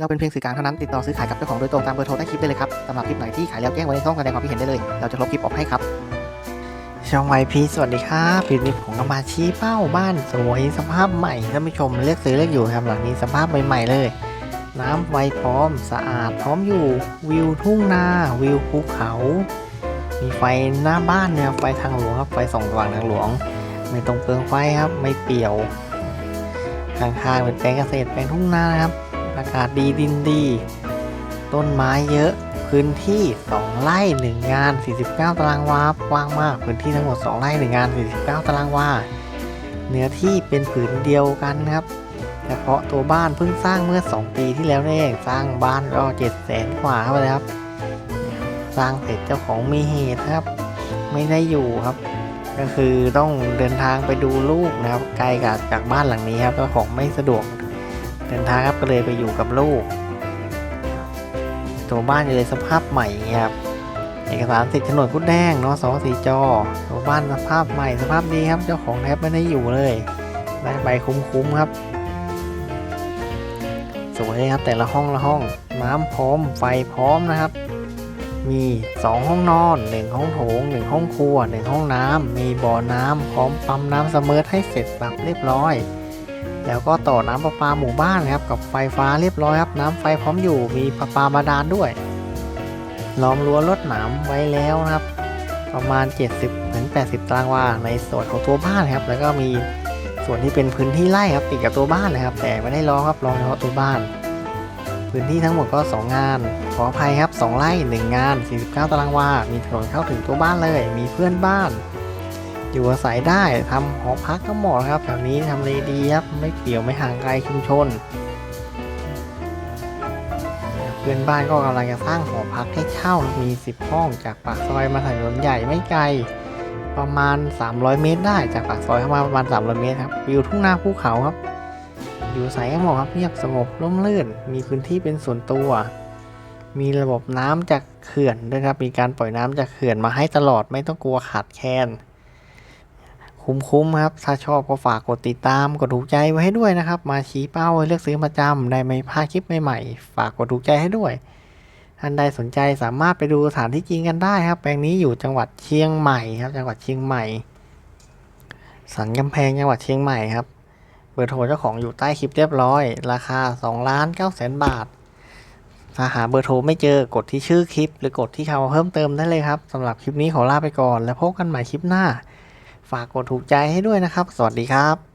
เราเป็นเพียงสื่อกลางเท่านั้นติดต่อซื้อขายกับเจ้าของโดยตรงตามเบอร์โทรใต้คลิปได้เลยครับสำหรับคลิปไหนที่ขายแล้วแจ้งไว้ในช่องแสดงความคิดเห็นได้เลย เราจะลบคลิปออกให้ครับ ช่องไวพีสวัสดีครับคลิปนี้ผมก็มาชี้เป้าบ้านสวยสภาพใหม่ท่านผู้ชมเลือกซื้อเลือกอยู่ครับหลังนี้สภาพใหม่ๆเลย น้ำไวพร้อมสะอาดพร้อมอยู่ วิวทุ่งนาวิวภูเขา มีไฟหน้าบ้านเนี่ยไฟทางหลวงครับไฟส่องสว่างทางหลวง ไม่ต้องเปลืองไฟครับไม่เปี่ยวข้างๆเป็นแปลงเกษตรแปลงทุ่งนานะครับ อากาศดีดินดี ต้นไม้เยอะพื้นที่ 2 ไร่ 1 งาน 49 ตารางวากว้างมาก พื้นที่ทั้งหมด 2 ไร่ 1 งาน 49 ตารางวา เนื้อที่เป็นผืนเดียวกันครับ เฉพาะตัวบ้านเพิ่งสร้างเมื่อ 2 ปีที่แล้วนี่เอง สร้างบ้านก็7แสนกว่าครับเลยครับ สร้างเสร็จเจ้าของมีเหตุครับ ไม่ได้อยู่ครับ ก็คือต้องเดินทางไปดูลูกนะครับ ไกลกับจากบ้านหลังนี้ครับเจ้าของไม่สะดวก เดินทางครับก็เลยไปอยู่กับลูก ตัวบ้านอยู่ในสภาพใหม่ครับเอกสารสิทธิ์โฉนดกุดแดงเนาะสองสีจอตัวบ้านสภาพใหม่สภาพดีครับ เจ้าของแทบไม่ได้อยู่เลยได้ใบคุ้มๆครับ สวยครับแต่ละห้องละห้อง น้ำพร้อมไฟพร้อมนะครับ มี 2 ห้องนอน 1 ห้องโถง 1 ห้องครัว 1 ห้องน้ำมีบ่อน้ำพร้อมปั๊มน้ำเสมอให้เสร็จสับเรียบร้อย แล้วก็ต่อน้ำประปาหมู่บ้านครับกับไฟฟ้าเรียบร้อยครับน้ำไฟพร้อมอยู่มีประปาบาดาลด้วยล้อมรั้วรถหนามไว้แล้วนะครับ ประมาณ 70-80 ตารางวาในส่วนของตัวบ้านครับ แล้วก็มีส่วนที่เป็นพื้นที่ไร่ครับติดกับตัวบ้านเลยครับ แต่ไม่ได้ล้อครับล้อเฉพาะตัวบ้าน พื้นที่ทั้งหมดก็ 2 งาน ขออภัยครับ 2 ไร่ 1 งาน 49 ตารางวา มีถนนเข้าถึงตัวบ้านเลย มีเพื่อนบ้าน อยู่อาศัยได้ทำหอพักก็เหมาะครับแถวนี้ทำเลดีครับไม่เปี่ยวไม่ห่างไกลชุมชนเพื่อนบ้านก็กำลังจะสร้างหอพักให้เช่ามี 10 ห้องจากปากซอยมาถนนใหญ่ไม่ไกล ประมาณ 300 เมตรได้จากปากซอยเข้ามาประมาณ 300 เมตรครับวิวทุ่งนาภูเขาครับ อยู่อายให้เหมาะครับเงียบสงบร่มรื่น มีพื้นที่เป็นส่วนตัว มีระบบน้ำจากเขื่อนด้วยครับมีการปล่อยน้ำจากเขื่อนมาให้ตลอดไม่ต้องกลัวขาดแคลน คุ้มๆครับ ถ้าชอบก็ฝากกดติดตาม กดถูกใจไว้ให้ด้วยนะครับ มาชี้เป้าเลือกซื้อประจำได้ไม่พลาดคลิปใหม่ๆ ฝากกดถูกใจให้ด้วย ท่านใดสนใจสามารถไปดูสถานที่จริงกันได้ครับ แปลงนี้อยู่จังหวัดเชียงใหม่ครับ จังหวัดเชียงใหม่ สันกำแพงจังหวัดเชียงใหม่ครับ เบอร์โทรเจ้าของอยู่ใต้คลิปเรียบร้อย ราคา2ล้าน9แสนบาทถ้าหาเบอร์โทรไม่เจอกดที่ชื่อคลิป หรือกดที่คำว่าเพิ่มเติมได้เลยครับสำหรับคลิปนี้ขอลาไปก่อน แล้วพบกันใหม่คลิปหน้า ฝากกดถูกใจให้ด้วยนะครับ สวัสดีครับ